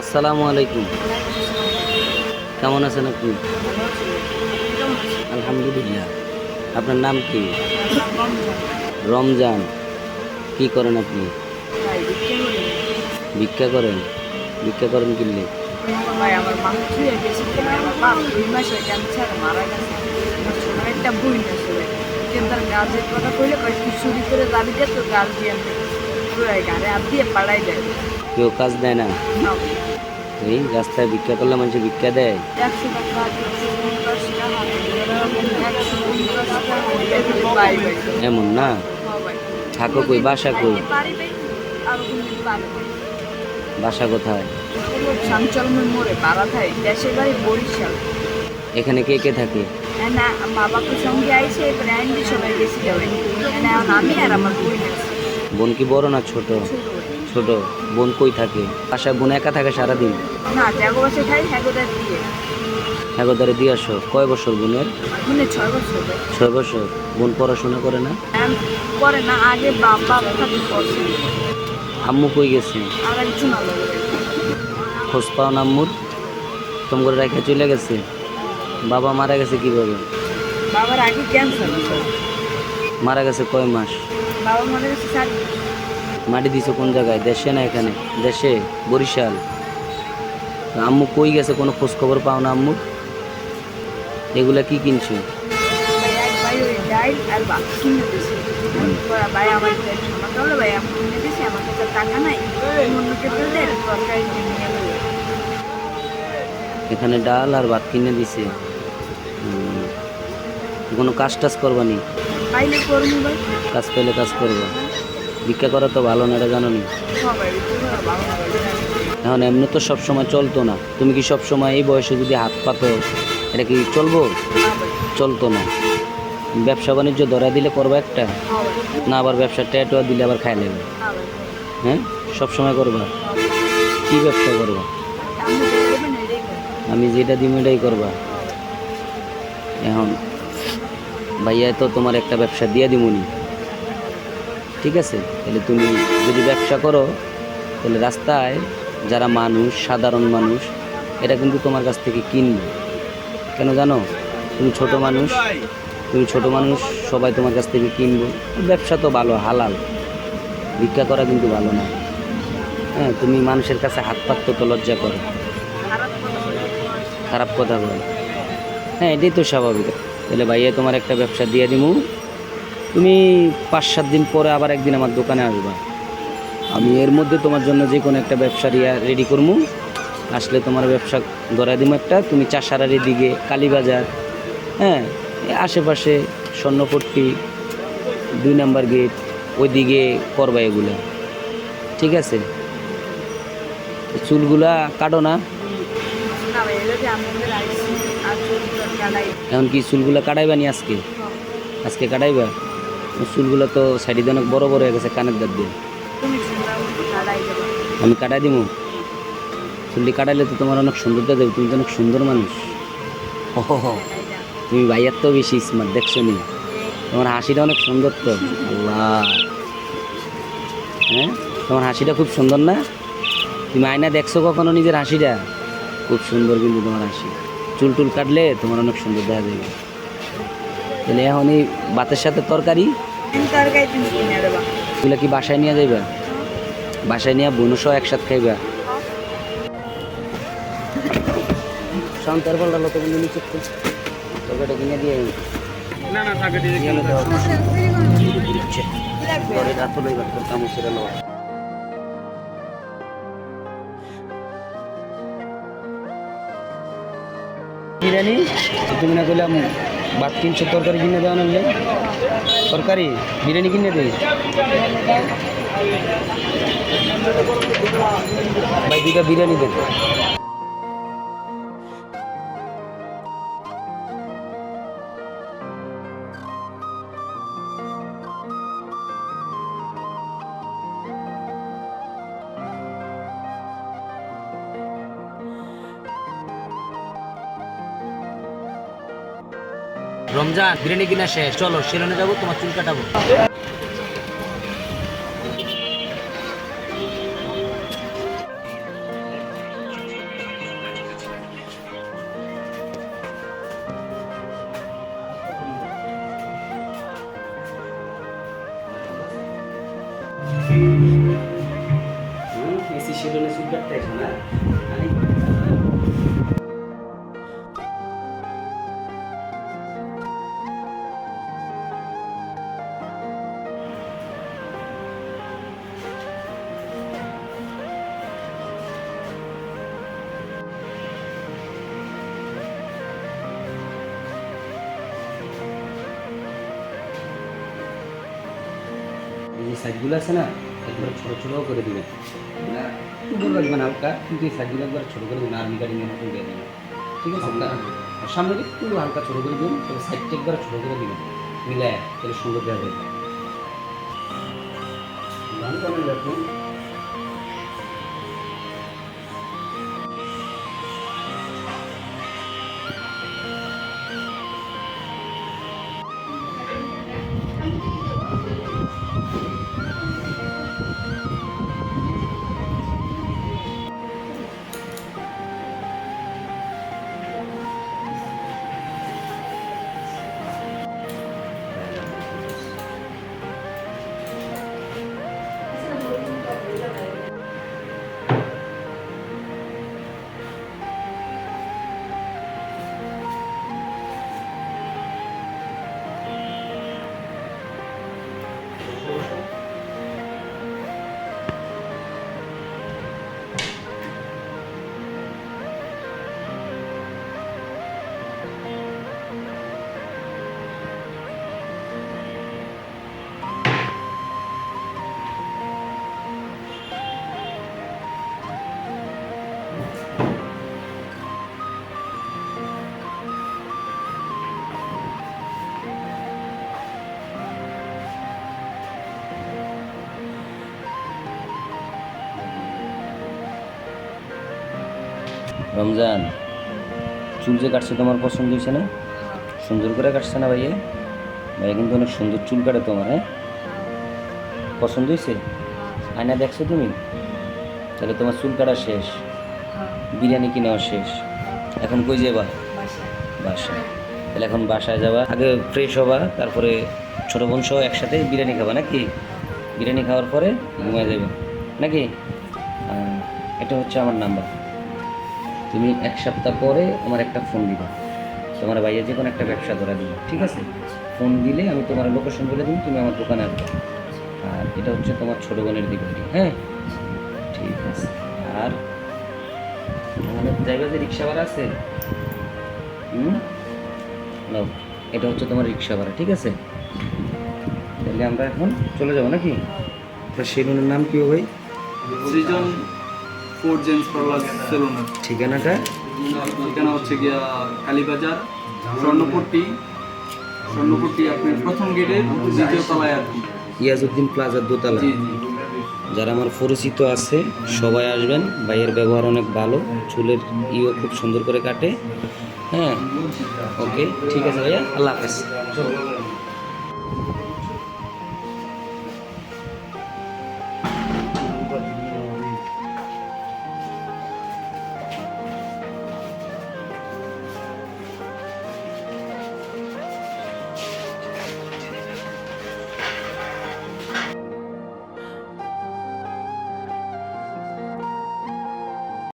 আসসালামু আলাইকুম। কেমন আছেন আপনি? আলহামদুলিল্লাহ। আপনার নাম কি? রমজান। কি করেন আপনি? ভিক্ষা করেন? ভিক্ষা করেন কিনলে কেউ কাজ দেয় না, এই রাস্তায় ভিক্ষা করলে মানুষ ভিক্ষা দেয়? এমন না? হ্যাঁ থাকো কই বাসা কই? বাসা কোথায়? এখানে কে কে থাকে? না মা সঙ্গে আইসে এবারে সবাই বেশি যাবে আমি আর আমার বই বোন কি বড় না ছোট। ছোট বোন কই থাকে? বাসায় বোন একা থাকে সারাদিন? না জাগো বসে খাই হ্যাগোদার দিয়ে আসো। কয় বছর বোনের? ছয় বছর। ছয় বছর। বোন পড়াশোনা করে না? করে না আগে করছে আম্মু কই গেছে? খোঁজ পাও না আম্মুর? তোমার রেখে চলে গেছে? বাবা মারা গেছে কীভাবে? বাবার আগে ক্যান্সার মারা গেছে কয় মাস? বাবা মনে গেছে মাটি দিছো কোন জায়গায়? দেশে না এখানে? দেশে? বরিশাল? আম্মু কই গেছে? কোনো খোঁজ খবর পাও না আম্মু? এগুলা কি কিনছো? এখানে ডাল আর ভাত কিনে দিছে। কোনো কাজ টাজ করবানি কাজ পেলে কাজ করব। ভিক্ষা করা তো ভালো না, এটা জানো নি? এখন এমনি তো সব সময় চলতো না। তুমি কি সব সময় এই বয়সে যদি হাত পাতো এটা কি চলবো? চলতো না। ব্যবসা বাণিজ্য ধরা দিলে করবা একটা, না আবার ব্যবসা ট্যাটুয়া দিলে আবার খাই নেবে। হ্যাঁ? সব সময় করবা? কি ব্যবসা করবা? আমি যেটা দিই এটাই করবা। এখন ভাইয়া তো তোমার একটা ব্যবসা দিয়ে দিমুনি। ঠিক আছে? তাহলে তুমি যদি ব্যবসা করো, তাহলে রাস্তায় যারা মানুষ, সাধারণ মানুষ এটা কিন্তু তোমার কাছ থেকে কিনবে। কেন জানো? তুমি ছোট মানুষ, তুমি ছোট মানুষ, সবাই তোমার কাছ থেকে কিনবো। ব্যবসা তো ভালো, হালাল। ভিক্ষা করা কিন্তু ভালো না। হ্যাঁ তুমি মানুষের কাছে হাত পাততে তো লজ্জা করো। খারাপ কথা বলে। হ্যাঁ এটাই তো স্বাভাবিক। তাহলে ভাইয়া তোমার একটা ব্যবসা দিয়ে দিমু। তুমি পাঁচ, সাত দিন পরে আবার একদিন আমার দোকানে আসবা। আমি এর মধ্যে তোমার জন্য যে কোনো একটা ব্যবসা রেডি করব আসলে তোমার ব্যবসা ধরাই দিব একটা। তুমি চাষারারি দিকে কালীবাজার হ্যাঁ আশেপাশে স্বর্ণপট্টি, দুই নাম্বার গেট ওই দিকে করবা এগুলো। ঠিক আছে? চুলগুলা কাটো না। এখন কি চুলগুলা কাটাইবা নি আজকে? আজকে কাটাইবা? চুলগুলো তো সাইডে অনেক বড় বড় হয়ে গেছে, কানের দাঁত দিয়ে। আমি কাটাই দিব চুলটি কাটাইলে তো তোমার অনেক সুন্দরতা দেবে, তুমি তো অনেক সুন্দর মানুষ। তুমি ভাইয়ার তো বেশি স্মার্ট দেখছ নি? তোমার হাসিটা অনেক সুন্দর তো। আল্লাহ। হ্যাঁ? তোমার হাসিটা খুব সুন্দর না? তুমি আয়না দেখছ কখনো নিজের হাসিটা? খুব সুন্দর কিন্তু তোমার হাসি। চুল টুল কাটলে তোমার অনেক সুন্দর দেখা যাবে। তাহলে এখন এই ভাতের সাথে তরকারি এগুলো কি বাসায় নিয়ে যাইবা? বাসায় নিয়ে বোনও সহ একসাথে খাইবা? শান্তার পাল্টা লোক কিন্তু নিচে একটু তরকারিটা কিনে দিয়ে না না থাকে দিয়ে নিয়ে নিতে হবে। দিচ্ছে। ঘরে রাত হলো তোর কামড় ছেড়ে বিরিয়ানি? তুমি না কইলাম ভাত কিনছো তরকারি কিনে দেওয়া নাহলে তরকারি? বিরিয়ানি কিনে দিই? ভাই দুটা বিরিয়ানি দেন। রমজান বিরিয়ানি কিনা শেষ। চলো সেলুনে যাব তোমার চুল কাটাবো। সেলুনে চুল কাটতে না? এই যে সাইডগুলো আছে না একবার ছোটো ছোটো করে দেবেন। না বড় রাখবেন হালকা কিন্তু এই সাইডগুলো একবার ছোটো করে দেবেন আর্মি গাড়ি নিয়ে দিয়ে দেবেন। ঠিক আছে? আর সামনে দিকে একটু হালকা ছোটো করে দিবেন তবে সাইডটা একবার ছোটো করে দিবেন। মিলায় তাহলে সুন্দর দেওয়া যাবে রমজান, চুল যে কাটছে তোমার পছন্দ হয়েছে না? সুন্দর করে কাটছে না ভাইয়া? ভাইয়া কিন্তু অনেক সুন্দর চুল কাটে তোমার হ্যাঁ? পছন্দ হয়েছে? আয়না দেখছ তুমি? তাহলে তোমার চুল কাটা শেষ, বিরিয়ানি কিনাও শেষ। এখন কই যাবা? বাসায়। তাহলে এখন বাসায় যাবা। আগে ফ্রেশ হবা, তারপরে ছোটো বোন সহ একসাথে বিরিয়ানি খাবা নাকি? বিরিয়ানি খাওয়ার পরে ঘুমায় যাবে। নাকি? এটা হচ্ছে আমার নাম্বার তুমি এক সপ্তাহ পরে আমার একটা ফোন দিবা। তোমার ভাইয়া যে কোনো একটা ব্যবসা ধরা দিবে, ঠিক আছে? ফোন দিলে আমি তোমার লোকেশন বলে দিই তুমি আমার দোকানে আসবে। আর এটা হচ্ছে তোমার ছোটো বোনের দিকে হ্যাঁ? ঠিক আছে। আর আমাদের জায়গায় যে রিক্সা ভাড়া আছে, হুম? এটা হচ্ছে তোমার রিক্সা ভাড়া ঠিক আছে? তাহলে আমরা এখন চলে যাব নাকি? সেলুনের নাম কি ভাই? সৃজন ফোর জেন্স পার্লার সেলুনের ঠিকানাটা? ঠিকানা হচ্ছে গিয়া কালীবাজার স্বর্ণপট্টি স্বর্ণপট্টি আপনার প্রথম গেটের দ্বিতীয় তলায় আর কি। ইয়াজউদ্দিন প্লাজার দোতলা। যারা আমার পরিচিত আছে সবাই আসবেন। ভাইয়ের ব্যবহার অনেক ভালো। চুলের ইও খুব সুন্দর করে কাটে। হ্যাঁ? ওকে ঠিক আছে ভাইয়া। আল্লাহ হাফেজ।